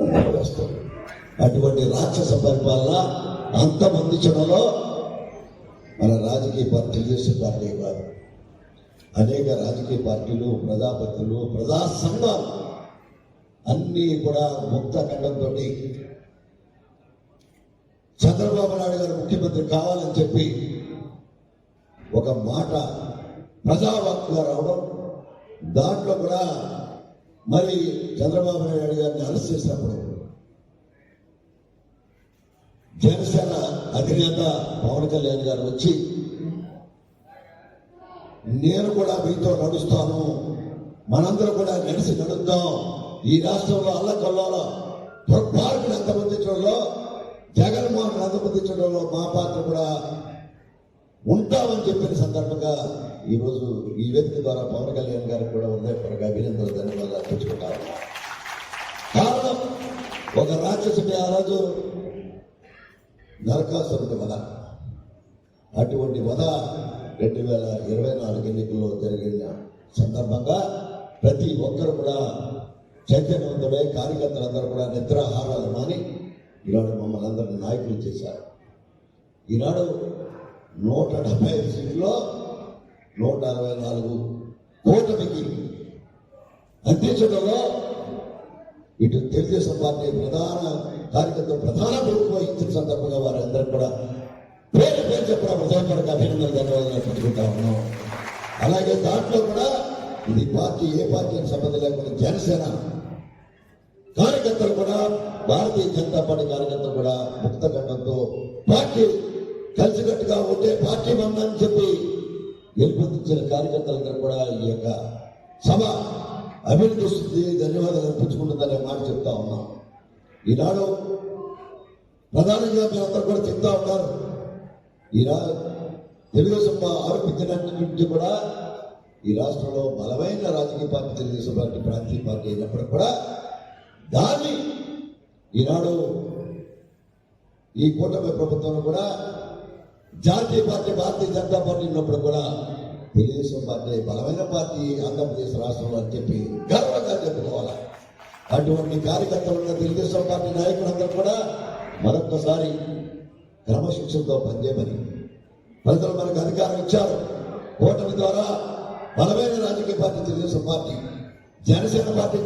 వస్తుంది అటువంటి రాక్షస పరిపాలన అంతమందించడంలో మన రాజకీయ పార్టీ తెలుగుదేశం పార్టీ కాదు. అనేక రాజకీయ పార్టీలు ప్రజాపతులు ప్రజా సంఘాలు అన్నీ కూడా ముక్త ఖండంతో చంద్రబాబు నాయుడు గారు ముఖ్యమంత్రి కావాలని చెప్పి ఒక మాట ప్రజావాక్కుగా రావడం దాంట్లో కూడా మరి చంద్రబాబు నాయుడు గారిని అరెస్ట్ చేసినప్పుడు జనసేన అధినేత పవన్ కళ్యాణ్ గారు వచ్చి నేను కూడా మీతో నడుస్తాను. మనందరం కూడా నడిచి నడుద్దాం. ఈ రాష్ట్రంలో అల్లకొల్లాల దుర్మార్గులు అంతమందించడంలో జగన్మోహన్ అంతమందించడంలో మా పాత్ర కూడా ఉంటామని చెప్పిన సందర్భంగా ఈరోజు ఈ వేదిక ద్వారా పవన్ కళ్యాణ్ గారికి కూడా హృదయపరంగా అభినందనలు ధన్యవాదాలు అర్పించుకుంటారు కారణం ఒక రాక్షసుడి ఆ రోజు నరకాసురుడి వధ. అటువంటి వధ రెండు వేల ఇరవై నాలుగు ఎన్నికల్లో జరిగిన సందర్భంగా ప్రతి ఒక్కరు కూడా చైతన్యవంతుడే కార్యకర్తలందరూ కూడా నిద్రాహారాలు మాని ఈనాడు మమ్మల్ని అందరినీ నాయకులు చేశారు. ఈనాడు నూట డెబ్బై ఐదు సీట్లో నూట అరవై నాలుగు కూటమికి అందించడంలో ఇటు తెలుగుదేశం పార్టీ ప్రధాన కార్యకర్తలు ప్రధాన ప్రభుత్వం వహించిన సందర్భంగా వారందరూ కూడా పేరు పేరు చెప్పిన హృదయపడక అభినందన ధన్యవాదాలు పెట్టుకుంటా ఉన్నాం. అలాగే దాంట్లో కూడా ఇది పార్టీ ఏ పార్టీకి సంబంధం లేకుండా జనసేన కార్యకర్తలు కూడా భారతీయ జనతా పార్టీ కార్యకర్తలు కూడా ముక్త గండంతో పార్టీ కలిసికట్టుగా ఉంటే పార్టీ మందని చెప్పి గెలుపొందించిన కార్యకర్తలందరూ కూడా ఈ యొక్క సభ అభినందిస్తుంది ధన్యవాదాలు అనిపించుకుంటుందని మాట చెప్తా ఉన్నాం. ఈనాడు ప్రధానంగా మీరందరూ కూడా చెప్తా ఉన్నారు. ఈనాడు తెలుగుదేశం ఆరోపించినటువంటి కూడా ఈ రాష్ట్రంలో బలమైన రాజకీయ పార్టీ తెలుగుదేశం పార్టీ ప్రాంతీయ పార్టీ అయినప్పటికీ కూడా దాన్ని ఈనాడు ఈ కూటమి ప్రభుత్వంలో కూడా జాతీయ పార్టీ భారతీయ జనతా పార్టీ ఉన్నప్పుడు కూడా తెలుగుదేశం పార్టీ బలమైన పార్టీ ఆంధ్రప్రదేశ్ రాష్ట్రంలో అని చెప్పి గర్వంగా చెప్పుకోవాలి. అటువంటి కార్యకర్తలు ఉన్న తెలుగుదేశం పార్టీ నాయకులందరూ కూడా మరొక్కసారి క్రమశిక్షణతో పనిచేయమని ప్రజలు మనకు అధికారం ఇచ్చారు. ఓటమి ద్వారా బలమైన రాజకీయ party Telugu Desam party Janasena party